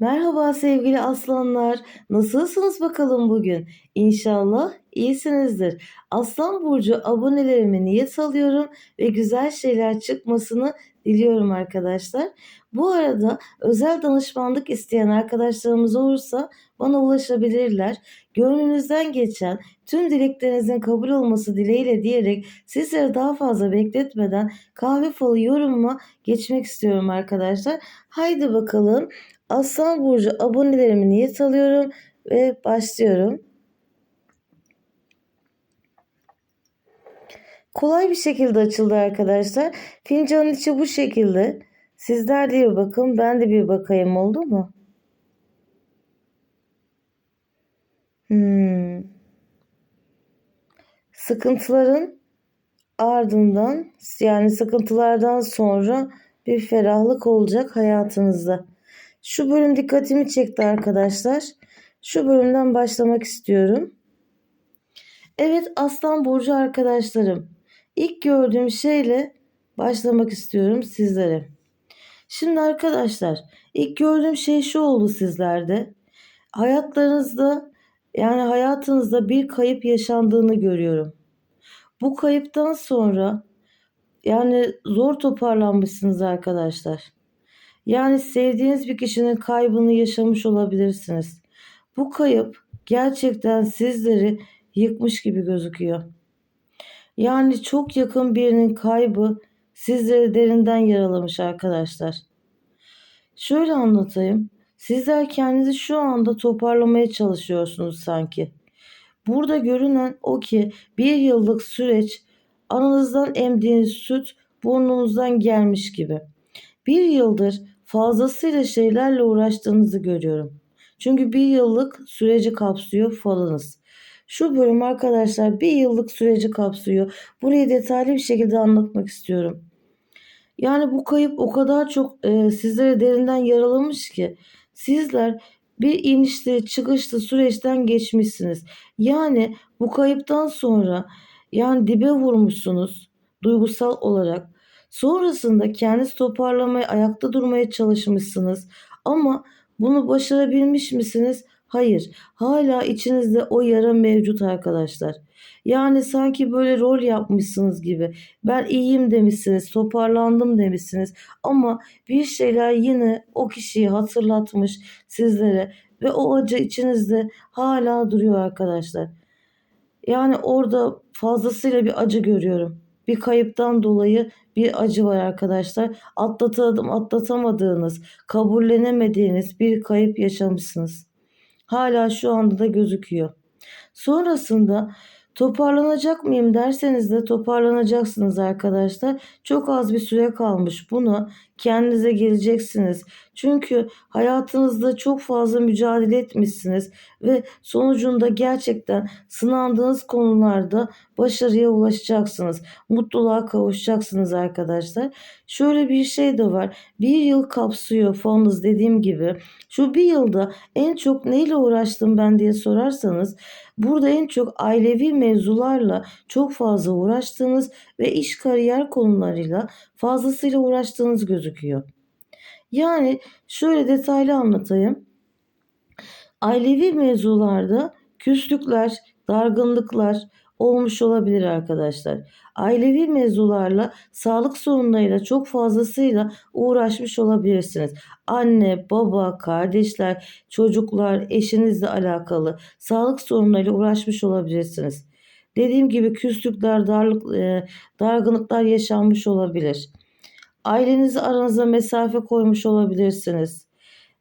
Merhaba sevgili aslanlar. Nasılsınız bakalım bugün? İnşallah iyisinizdir. Aslan burcu abonelerime niyet alıyorum ve güzel şeyler çıkmasını diliyorum arkadaşlar. Bu arada özel danışmanlık isteyen arkadaşlarımız olursa bana ulaşabilirler. Gönlünüzden geçen tüm dileklerinizin kabul olması dileğiyle diyerek sizleri daha fazla bekletmeden kahve falı yorumuma geçmek istiyorum arkadaşlar. Haydi bakalım Aslan Burcu abonelerimi niyet alıyorum ve başlıyorum. Kolay bir şekilde açıldı arkadaşlar. Fincanın içi bu şekilde. Sizler de bir bakın. Ben de bir bakayım oldu mu? Hmm. Sıkıntıların ardından yani sıkıntılardan sonra bir ferahlık olacak hayatınızda. Şu bölüm dikkatimi çekti arkadaşlar. Şu bölümden başlamak istiyorum. Evet Aslan Burcu arkadaşlarım. İlk gördüğüm şeyle başlamak istiyorum sizlere. Şimdi arkadaşlar ilk gördüğüm şey şu oldu sizlerde. Hayatlarınızda yani hayatınızda bir kayıp yaşandığını görüyorum. Bu kayıptan sonra yani zor toparlanmışsınız arkadaşlar. Yani sevdiğiniz bir kişinin kaybını yaşamış olabilirsiniz. Bu kayıp gerçekten sizleri yıkmış gibi gözüküyor. Yani çok yakın birinin kaybı sizleri derinden yaralamış arkadaşlar. Şöyle anlatayım. Sizler kendinizi şu anda toparlamaya çalışıyorsunuz sanki. Burada görünen o ki bir yıllık süreç ananızdan emdiğiniz süt burnunuzdan gelmiş gibi. Bir yıldır fazlasıyla şeylerle uğraştığınızı görüyorum. Çünkü bir yıllık süreci kapsıyor falınız. Şu bölüm arkadaşlar bir yıllık süreci kapsıyor. Burayı detaylı bir şekilde anlatmak istiyorum. Yani bu kayıp o kadar çok e, sizlere derinden yaralamış ki sizler bir inişli çıkışlı süreçten geçmişsiniz. Yani bu kayıptan sonra yani dibe vurmuşsunuz duygusal olarak. Sonrasında kendinizi toparlamaya, ayakta durmaya çalışmışsınız. Ama bunu başarabilmiş misiniz? Hayır. Hala içinizde o yara mevcut arkadaşlar. Yani sanki böyle rol yapmışsınız gibi. Ben iyiyim demişsiniz, toparlandım demişsiniz. Ama bir şeyler yine o kişiyi hatırlatmış sizlere ve o acı içinizde hala duruyor arkadaşlar. Yani orada fazlasıyla bir acı görüyorum. Bir kayıptan dolayı bir acı var arkadaşlar. Atlatadım, atlatamadığınız, kabullenemediğiniz bir kayıp yaşamışsınız. Hala şu anda da gözüküyor. Sonrasında Toparlanacak mıyım derseniz de toparlanacaksınız arkadaşlar. Çok az bir süre kalmış. Bunu kendinize geleceksiniz. Çünkü hayatınızda çok fazla mücadele etmişsiniz ve sonucunda gerçekten sınandığınız konularda başarıya ulaşacaksınız. Mutluluğa kavuşacaksınız arkadaşlar. Şöyle bir şey de var. Bir yıl kapsıyor fonunuz dediğim gibi. Şu bir yılda en çok neyle uğraştım ben diye sorarsanız burada en çok ailevi mevzularla çok fazla uğraştığınız ve iş kariyer konularıyla fazlasıyla uğraştığınız gözüküyor. Yani şöyle detaylı anlatayım. Ailevi mevzularda küslükler, dargınlıklar olmuş olabilir arkadaşlar. Ailevi mevzularla, sağlık sorunlarıyla çok fazlasıyla uğraşmış olabilirsiniz. Anne, baba, kardeşler, çocuklar, eşinizle alakalı sağlık sorunlarıyla uğraşmış olabilirsiniz. Dediğim gibi küslükler, darlık, e, dargınlıklar yaşanmış olabilir. Ailenizi aranıza mesafe koymuş olabilirsiniz.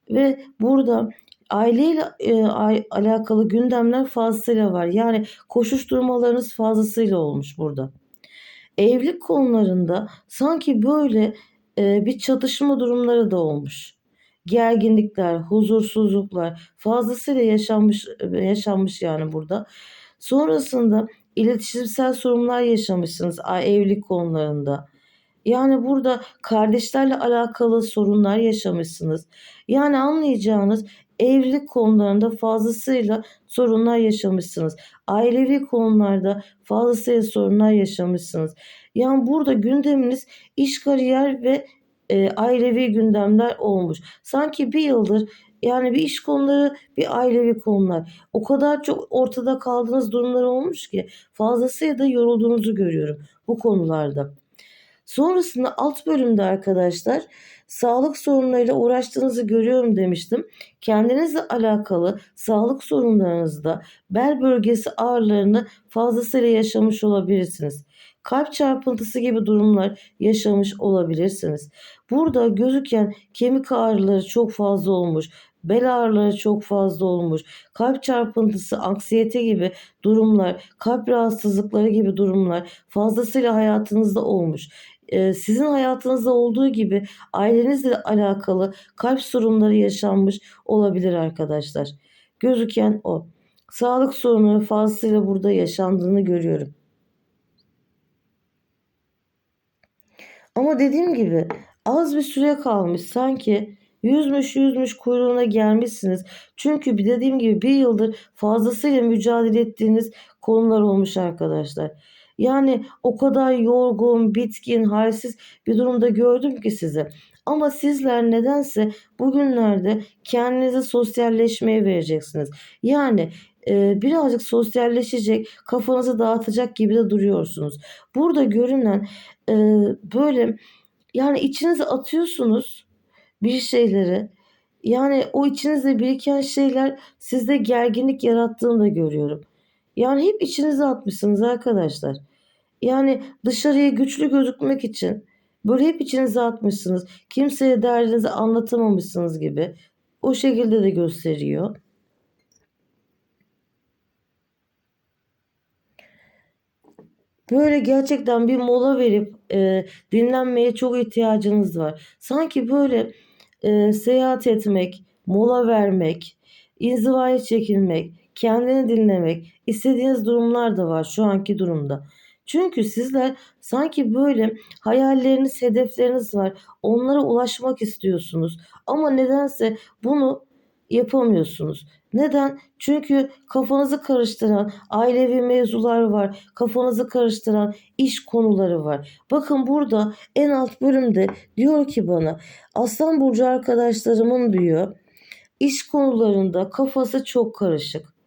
Ve burada aileyle e, alakalı gündemler fazlasıyla var. Yani koşuşturmalarınız fazlasıyla olmuş burada. Evlilik konularında sanki böyle e, bir çatışma durumları da olmuş. Gerginlikler, huzursuzluklar fazlasıyla yaşanmış yaşanmış yani burada. Sonrasında iletişimsel sorunlar yaşamışsınız evlilik konularında. Yani burada kardeşlerle alakalı sorunlar yaşamışsınız. Yani anlayacağınız evlilik konularında fazlasıyla sorunlar yaşamışsınız. Ailevi konularda fazlasıyla sorunlar yaşamışsınız. Yani burada gündeminiz iş kariyer ve e, ailevi gündemler olmuş. Sanki bir yıldır Yani bir iş konuları, bir ailevi konular. O kadar çok ortada kaldığınız durumlar olmuş ki fazlasıyla da yorulduğunuzu görüyorum bu konularda. Sonrasında alt bölümde arkadaşlar sağlık sorunlarıyla uğraştığınızı görüyorum demiştim. Kendinizle alakalı sağlık sorunlarınızda bel bölgesi ağrılarını fazlasıyla yaşamış olabilirsiniz. Kalp çarpıntısı gibi durumlar yaşamış olabilirsiniz. Burada gözüken kemik ağrıları çok fazla olmuş. Bel ağrıları çok fazla olmuş. Kalp çarpıntısı, anksiyete gibi durumlar, kalp rahatsızlıkları gibi durumlar fazlasıyla hayatınızda olmuş sizin hayatınızda olduğu gibi ailenizle alakalı kalp sorunları yaşanmış olabilir arkadaşlar. Gözüken o. Sağlık sorunları fazlasıyla burada yaşandığını görüyorum. Ama dediğim gibi az bir süre kalmış sanki yüzmüş yüzmüş kuyruğuna gelmişsiniz. Çünkü dediğim gibi bir yıldır fazlasıyla mücadele ettiğiniz konular olmuş arkadaşlar. Yani o kadar yorgun, bitkin, halsiz bir durumda gördüm ki sizi. Ama sizler nedense bugünlerde kendinizi sosyalleşmeye vereceksiniz. Yani e, birazcık sosyalleşecek, kafanızı dağıtacak gibi de duruyorsunuz. Burada görünen e, böyle yani içinize atıyorsunuz bir şeyleri. Yani o içinizde biriken şeyler sizde gerginlik yarattığını da görüyorum. Yani hep içinize atmışsınız arkadaşlar. Yani dışarıya güçlü gözükmek için böyle hep içinize atmışsınız. Kimseye derdinizi anlatamamışsınız gibi. O şekilde de gösteriyor. Böyle gerçekten bir mola verip e, dinlenmeye çok ihtiyacınız var. Sanki böyle e, seyahat etmek, mola vermek, inzivaya çekilmek, kendini dinlemek istediğiniz durumlar da var şu anki durumda. Çünkü sizler sanki böyle hayalleriniz, hedefleriniz var. Onlara ulaşmak istiyorsunuz. Ama nedense bunu yapamıyorsunuz. Neden? Çünkü kafanızı karıştıran ailevi mevzular var. Kafanızı karıştıran iş konuları var. Bakın burada en alt bölümde diyor ki bana Aslan Burcu arkadaşlarımın diyor iş konularında kafası çok karışık.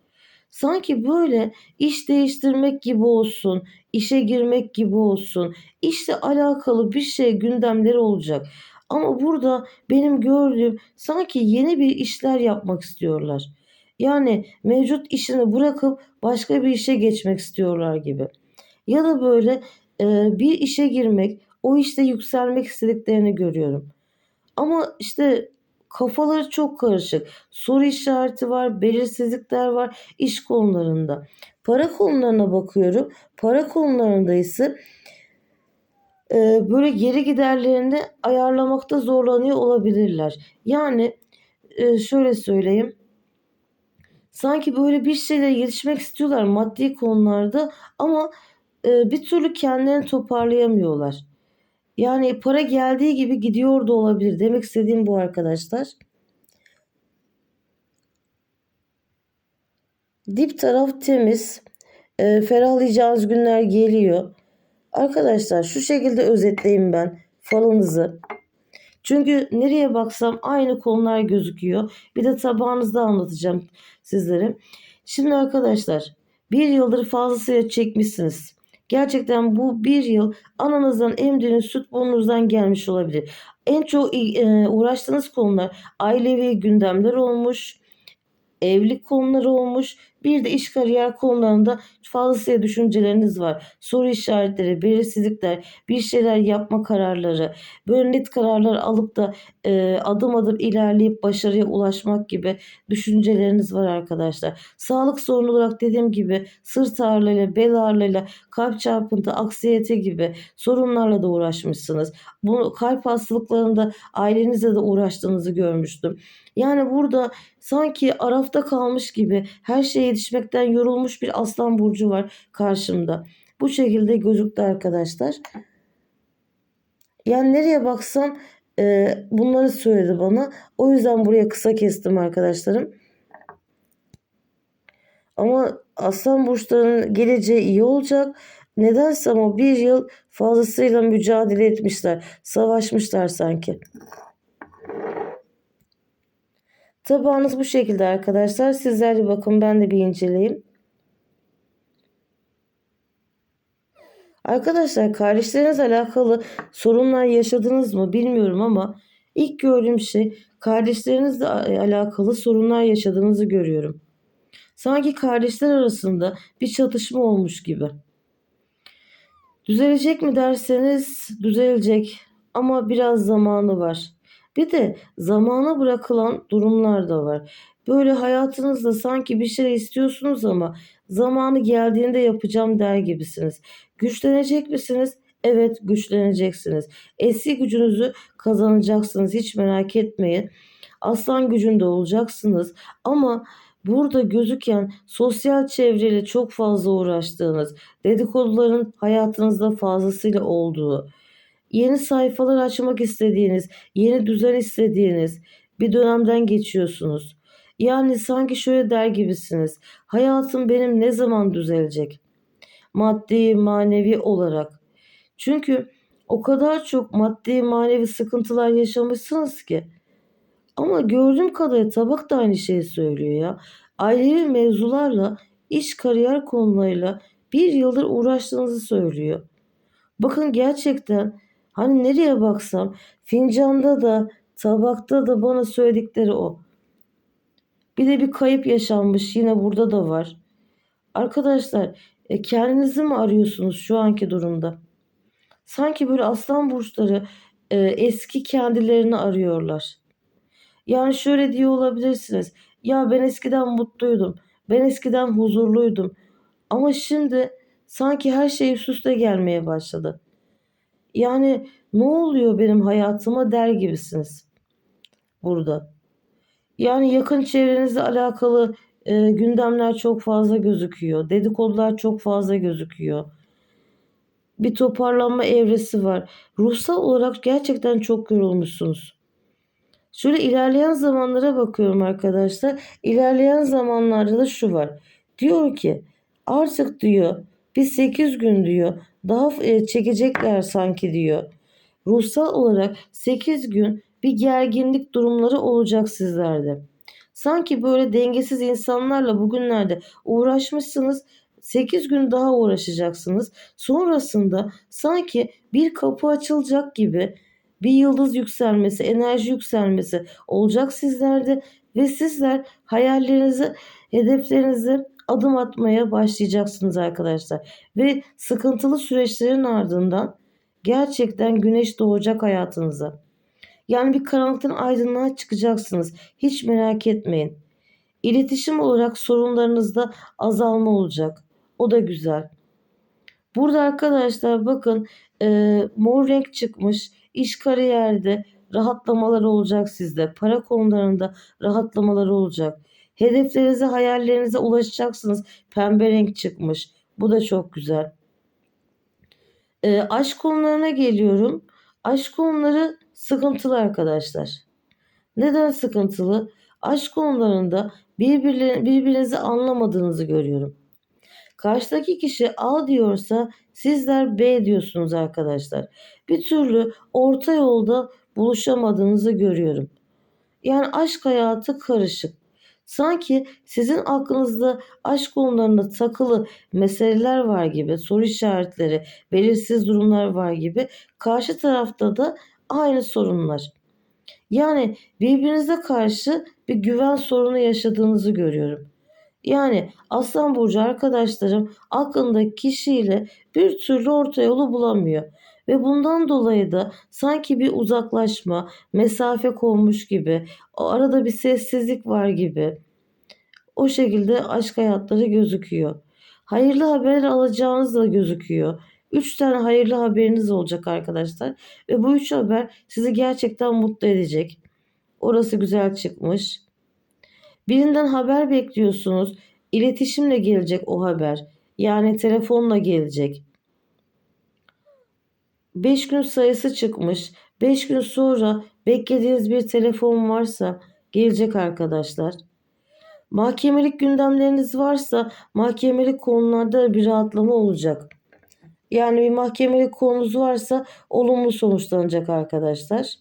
Sanki böyle iş değiştirmek gibi olsun, işe girmek gibi olsun, işle alakalı bir şey gündemleri olacak. Ama burada benim gördüğüm sanki yeni bir işler yapmak istiyorlar. Yani mevcut işini bırakıp başka bir işe geçmek istiyorlar gibi. Ya da böyle e, bir işe girmek, o işte yükselmek istediklerini görüyorum. Ama işte kafaları çok karışık. Soru işareti var, belirsizlikler var iş konularında. Para konularına bakıyorum. Para konularında ise e, böyle geri giderlerini ayarlamakta zorlanıyor olabilirler. Yani e, şöyle söyleyeyim. Sanki böyle bir şeyle gelişmek istiyorlar maddi konularda ama e, bir türlü kendilerini toparlayamıyorlar. Yani para geldiği gibi gidiyor da olabilir. Demek istediğim bu arkadaşlar. Dip taraf temiz. E, ferahlayacağınız günler geliyor. Arkadaşlar şu şekilde özetleyeyim ben falınızı. Çünkü nereye baksam aynı konular gözüküyor. Bir de tabağınızda anlatacağım sizlere. Şimdi arkadaşlar bir yıldır fazlasıyla çekmişsiniz. Gerçekten bu bir yıl ananızdan emdiğiniz süt burnunuzdan gelmiş olabilir. En çok e, uğraştığınız konular ailevi gündemler olmuş, evlilik konuları olmuş, bir de iş kariyer konularında fazlasıyla düşünceleriniz var. Soru işaretleri, belirsizlikler, bir şeyler yapma kararları, böyle net kararlar alıp da e, adım adım ilerleyip başarıya ulaşmak gibi düşünceleriniz var arkadaşlar. Sağlık sorunu olarak dediğim gibi sırt ağrılarıyla, bel ağrılarıyla, kalp çarpıntı, aksiyete gibi sorunlarla da uğraşmışsınız. Bu kalp hastalıklarında ailenizle de uğraştığınızı görmüştüm. Yani burada sanki arafta kalmış gibi her şeye yetişmekten yorulmuş bir aslan burcu var karşımda. Bu şekilde gözüktü arkadaşlar. Yani nereye baksam e, bunları söyledi bana. O yüzden buraya kısa kestim arkadaşlarım. Ama aslan burçlarının geleceği iyi olacak. Nedense ama bir yıl fazlasıyla mücadele etmişler. Savaşmışlar sanki. Tabağınız bu şekilde arkadaşlar. Sizler de bakın ben de bir inceleyeyim. Arkadaşlar kardeşlerinizle alakalı sorunlar yaşadınız mı bilmiyorum ama ilk gördüğüm şey kardeşlerinizle alakalı sorunlar yaşadığınızı görüyorum. Sanki kardeşler arasında bir çatışma olmuş gibi. Düzelecek mi derseniz düzelecek ama biraz zamanı var. Bir de zamana bırakılan durumlar da var. Böyle hayatınızda sanki bir şey istiyorsunuz ama zamanı geldiğinde yapacağım der gibisiniz. Güçlenecek misiniz? Evet güçleneceksiniz. Eski gücünüzü kazanacaksınız hiç merak etmeyin. Aslan gücünde olacaksınız ama burada gözüken sosyal çevreyle çok fazla uğraştığınız, dedikoduların hayatınızda fazlasıyla olduğu, yeni sayfalar açmak istediğiniz, yeni düzen istediğiniz bir dönemden geçiyorsunuz. Yani sanki şöyle der gibisiniz. Hayatım benim ne zaman düzelecek? Maddi, manevi olarak. Çünkü o kadar çok maddi, manevi sıkıntılar yaşamışsınız ki. Ama gördüğüm kadarıyla tabak da aynı şeyi söylüyor ya. Ailevi mevzularla, iş kariyer konularıyla bir yıldır uğraştığınızı söylüyor. Bakın gerçekten hani nereye baksam fincanda da tabakta da bana söyledikleri o. Bir de bir kayıp yaşanmış yine burada da var. Arkadaşlar e, kendinizi mi arıyorsunuz şu anki durumda? Sanki böyle aslan burçları e, eski kendilerini arıyorlar. Yani şöyle diye olabilirsiniz. Ya ben eskiden mutluydum. Ben eskiden huzurluydum. Ama şimdi sanki her şey üst üste gelmeye başladı. Yani ne oluyor benim hayatıma der gibisiniz burada. Yani yakın çevrenizle alakalı e, gündemler çok fazla gözüküyor. Dedikodular çok fazla gözüküyor. Bir toparlanma evresi var. Ruhsal olarak gerçekten çok yorulmuşsunuz. Şöyle ilerleyen zamanlara bakıyorum arkadaşlar. İlerleyen zamanlarda da şu var. Diyor ki artık diyor bir 8 gün diyor daha e, çekecekler sanki diyor. Ruhsal olarak 8 gün bir gerginlik durumları olacak sizlerde. Sanki böyle dengesiz insanlarla bugünlerde uğraşmışsınız. 8 gün daha uğraşacaksınız. Sonrasında sanki bir kapı açılacak gibi bir yıldız yükselmesi, enerji yükselmesi olacak sizlerde ve sizler hayallerinizi, hedeflerinizi adım atmaya başlayacaksınız arkadaşlar. Ve sıkıntılı süreçlerin ardından gerçekten güneş doğacak hayatınıza. Yani bir karanlıktan aydınlığa çıkacaksınız. Hiç merak etmeyin. İletişim olarak sorunlarınızda azalma olacak. O da güzel. Burada arkadaşlar bakın e, mor renk çıkmış. İş kariyerde rahatlamalar olacak sizde. Para konularında rahatlamalar olacak. Hedeflerinize, hayallerinize ulaşacaksınız. Pembe renk çıkmış. Bu da çok güzel. E, aşk konularına geliyorum. Aşk konuları sıkıntılı arkadaşlar. Neden sıkıntılı? Aşk konularında birbirinizi anlamadığınızı görüyorum. Karşıdaki kişi A diyorsa sizler B diyorsunuz arkadaşlar. Bir türlü orta yolda buluşamadığınızı görüyorum. Yani aşk hayatı karışık. Sanki sizin aklınızda aşk konularında takılı meseleler var gibi, soru işaretleri, belirsiz durumlar var gibi. Karşı tarafta da aynı sorunlar. Yani birbirinize karşı bir güven sorunu yaşadığınızı görüyorum. Yani Aslan Burcu arkadaşlarım aklındaki kişiyle bir türlü orta yolu bulamıyor. Ve bundan dolayı da sanki bir uzaklaşma, mesafe konmuş gibi, arada bir sessizlik var gibi. O şekilde aşk hayatları gözüküyor. Hayırlı haber alacağınız da gözüküyor. Üç tane hayırlı haberiniz olacak arkadaşlar. Ve bu üç haber sizi gerçekten mutlu edecek. Orası güzel çıkmış. Birinden haber bekliyorsunuz. İletişimle gelecek o haber. Yani telefonla gelecek. 5 gün sayısı çıkmış. 5 gün sonra beklediğiniz bir telefon varsa gelecek arkadaşlar. Mahkemelik gündemleriniz varsa mahkemelik konularda bir rahatlama olacak. Yani bir mahkemelik konunuz varsa olumlu sonuçlanacak arkadaşlar.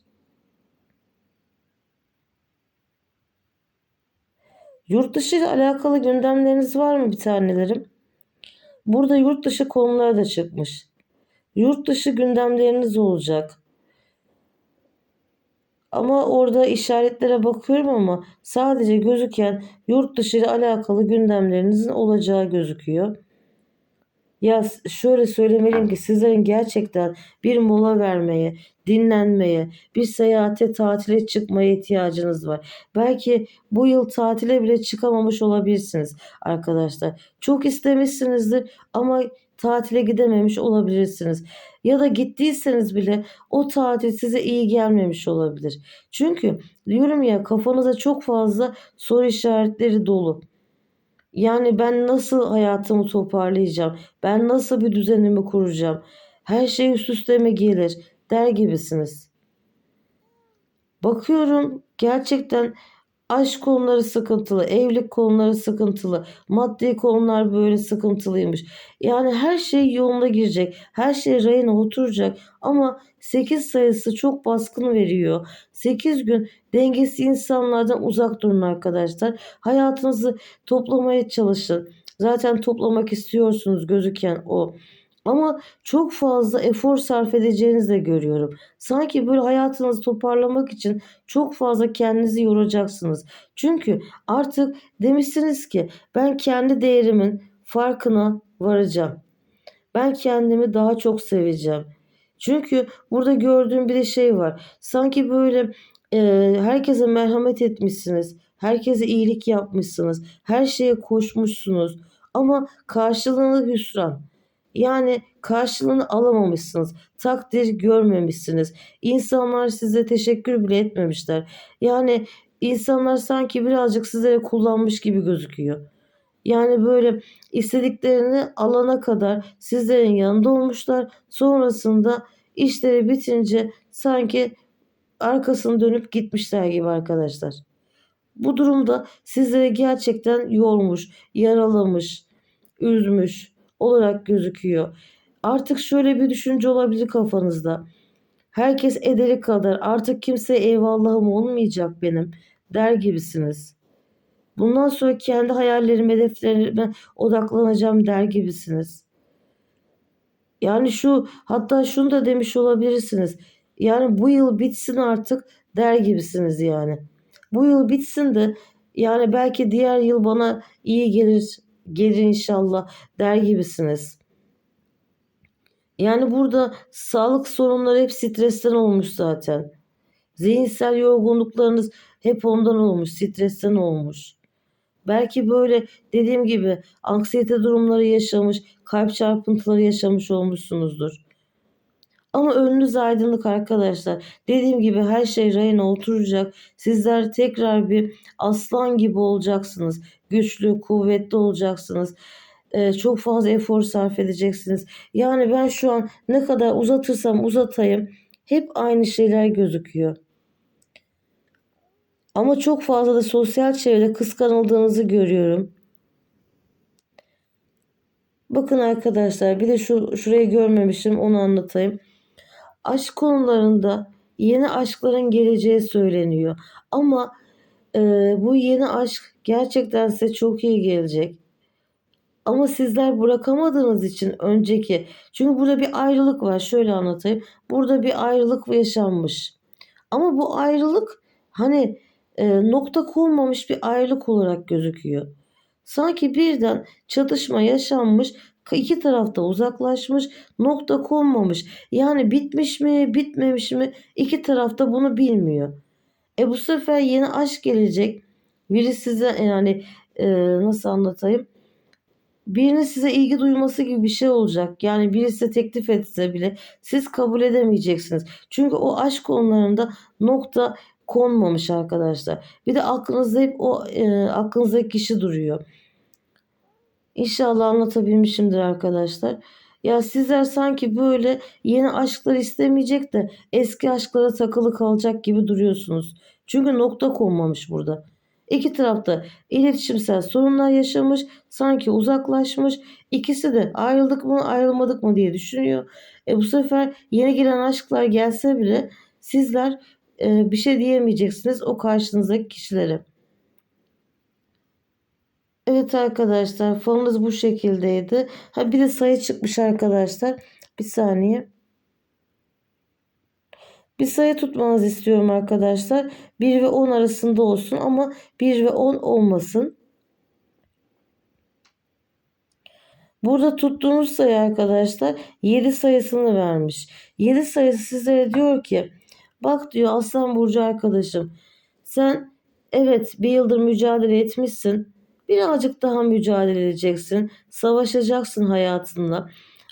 Yurt dışı ile alakalı gündemleriniz var mı bir tanelerim? Burada yurt dışı konuları da çıkmış. Yurt dışı gündemleriniz olacak. Ama orada işaretlere bakıyorum ama sadece gözüken yurt dışı ile alakalı gündemlerinizin olacağı gözüküyor. Ya şöyle söylemeliyim ki sizlerin gerçekten bir mola vermeye, dinlenmeye, bir seyahate, tatile çıkmaya ihtiyacınız var. Belki bu yıl tatile bile çıkamamış olabilirsiniz arkadaşlar. Çok istemişsinizdir ama tatile gidememiş olabilirsiniz. Ya da gittiyseniz bile o tatil size iyi gelmemiş olabilir. Çünkü diyorum ya kafanıza çok fazla soru işaretleri dolu. Yani ben nasıl hayatımı toparlayacağım? Ben nasıl bir düzenimi kuracağım? Her şey üst üste mi gelir? Der gibisiniz. Bakıyorum gerçekten aşk konuları sıkıntılı, evlilik konuları sıkıntılı, maddi konular böyle sıkıntılıymış. Yani her şey yoluna girecek, her şey rayına oturacak ama 8 sayısı çok baskın veriyor. 8 gün dengesi insanlardan uzak durun arkadaşlar. Hayatınızı toplamaya çalışın. Zaten toplamak istiyorsunuz gözüken o. Ama çok fazla efor sarf edeceğinizi de görüyorum. Sanki böyle hayatınızı toparlamak için çok fazla kendinizi yoracaksınız. Çünkü artık demişsiniz ki ben kendi değerimin farkına varacağım. Ben kendimi daha çok seveceğim. Çünkü burada gördüğüm bir de şey var. Sanki böyle e, herkese merhamet etmişsiniz. Herkese iyilik yapmışsınız. Her şeye koşmuşsunuz. Ama karşılığında hüsran. Yani karşılığını alamamışsınız. Takdir görmemişsiniz. İnsanlar size teşekkür bile etmemişler. Yani insanlar sanki birazcık sizlere kullanmış gibi gözüküyor. Yani böyle istediklerini alana kadar sizlerin yanında olmuşlar. Sonrasında işleri bitince sanki arkasını dönüp gitmişler gibi arkadaşlar. Bu durumda sizleri gerçekten yormuş, yaralamış, üzmüş olarak gözüküyor. Artık şöyle bir düşünce olabilir kafanızda. Herkes ederi kadar artık kimse eyvallahım olmayacak benim der gibisiniz. Bundan sonra kendi hayallerim, hedeflerime odaklanacağım der gibisiniz. Yani şu hatta şunu da demiş olabilirsiniz. Yani bu yıl bitsin artık der gibisiniz yani. Bu yıl bitsin de yani belki diğer yıl bana iyi gelir gelir inşallah der gibisiniz. Yani burada sağlık sorunları hep stresten olmuş zaten. Zihinsel yorgunluklarınız hep ondan olmuş, stresten olmuş. Belki böyle dediğim gibi anksiyete durumları yaşamış, kalp çarpıntıları yaşamış olmuşsunuzdur. Ama önünüz aydınlık arkadaşlar. Dediğim gibi her şey rayına oturacak. Sizler tekrar bir aslan gibi olacaksınız. Güçlü, kuvvetli olacaksınız. Ee, çok fazla efor sarf edeceksiniz. Yani ben şu an ne kadar uzatırsam uzatayım hep aynı şeyler gözüküyor. Ama çok fazla da sosyal çevrede kıskanıldığınızı görüyorum. Bakın arkadaşlar bir de şu şurayı görmemişim onu anlatayım. Aşk konularında yeni aşkların geleceği söyleniyor. Ama e, bu yeni aşk gerçekten size çok iyi gelecek. Ama sizler bırakamadığınız için önceki çünkü burada bir ayrılık var şöyle anlatayım. Burada bir ayrılık yaşanmış. Ama bu ayrılık hani e, nokta konmamış bir ayrılık olarak gözüküyor. Sanki birden çatışma yaşanmış, iki tarafta uzaklaşmış, nokta konmamış. Yani bitmiş mi, bitmemiş mi iki tarafta bunu bilmiyor. E bu sefer yeni aşk gelecek. Biri size yani e, nasıl anlatayım? birinin size ilgi duyması gibi bir şey olacak. Yani birisi teklif etse bile siz kabul edemeyeceksiniz. Çünkü o aşk konularında nokta konmamış arkadaşlar. Bir de aklınızda hep o e, aklınızdaki kişi duruyor. İnşallah anlatabilmişimdir arkadaşlar. Ya sizler sanki böyle yeni aşklar istemeyecek de eski aşklara takılı kalacak gibi duruyorsunuz. Çünkü nokta konmamış burada. İki tarafta iletişimsel sorunlar yaşamış, sanki uzaklaşmış. İkisi de ayrıldık mı ayrılmadık mı diye düşünüyor. E bu sefer yeni giren aşklar gelse bile sizler e, bir şey diyemeyeceksiniz o karşınızdaki kişilere. Evet arkadaşlar falınız bu şekildeydi. Ha bir de sayı çıkmış arkadaşlar. Bir saniye. Bir sayı tutmanızı istiyorum arkadaşlar. 1 ve 10 arasında olsun ama 1 ve 10 olmasın. Burada tuttuğunuz sayı arkadaşlar 7 sayısını vermiş. 7 sayısı sizlere diyor ki bak diyor Aslan Burcu arkadaşım sen evet bir yıldır mücadele etmişsin. Birazcık daha mücadele edeceksin. Savaşacaksın hayatınla.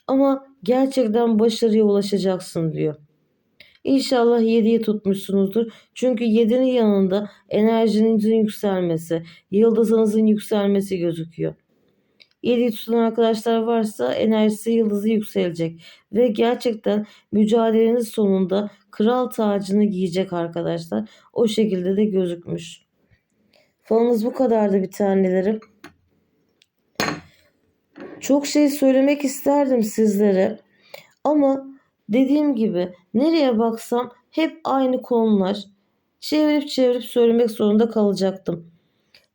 Ama gerçekten başarıya ulaşacaksın diyor. İnşallah 7'yi tutmuşsunuzdur. Çünkü 7'nin yanında enerjinizin yükselmesi, yıldızınızın yükselmesi gözüküyor. 7'yi tutan arkadaşlar varsa enerjisi yıldızı yükselecek. Ve gerçekten mücadeleniz sonunda kral tacını giyecek arkadaşlar. O şekilde de gözükmüş. Falınız bu kadardı bir tanelerim. Çok şey söylemek isterdim sizlere. Ama dediğim gibi nereye baksam hep aynı konular. Çevirip çevirip söylemek zorunda kalacaktım.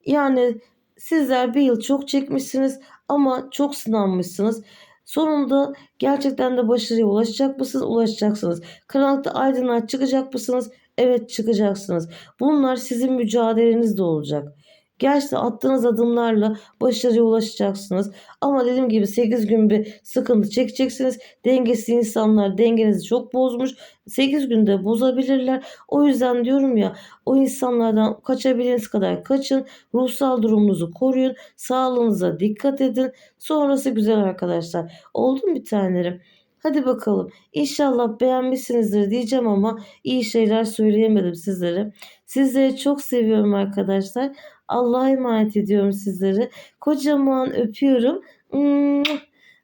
Yani sizler bir yıl çok çekmişsiniz ama çok sınanmışsınız. Sonunda gerçekten de başarıya ulaşacak mısınız? Ulaşacaksınız. Karanlıkta aydınlığa çıkacak mısınız? Evet çıkacaksınız. Bunlar sizin mücadeleniz de olacak. Gerçekten attığınız adımlarla başarıya ulaşacaksınız. Ama dediğim gibi 8 gün bir sıkıntı çekeceksiniz. Dengesiz insanlar dengenizi çok bozmuş. 8 günde bozabilirler. O yüzden diyorum ya o insanlardan kaçabildiğiniz kadar kaçın. Ruhsal durumunuzu koruyun. Sağlığınıza dikkat edin. Sonrası güzel arkadaşlar. Oldu mu bir tanelerim? Hadi bakalım. İnşallah beğenmişsinizdir diyeceğim ama iyi şeyler söyleyemedim sizlere. Sizleri çok seviyorum arkadaşlar. Allah'a emanet ediyorum sizleri. Kocaman öpüyorum.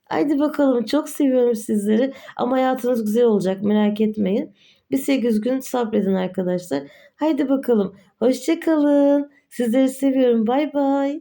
Haydi bakalım çok seviyorum sizleri. Ama hayatınız güzel olacak merak etmeyin. Bir 8 gün sabredin arkadaşlar. Haydi bakalım. Hoşçakalın. Sizleri seviyorum. Bay bay.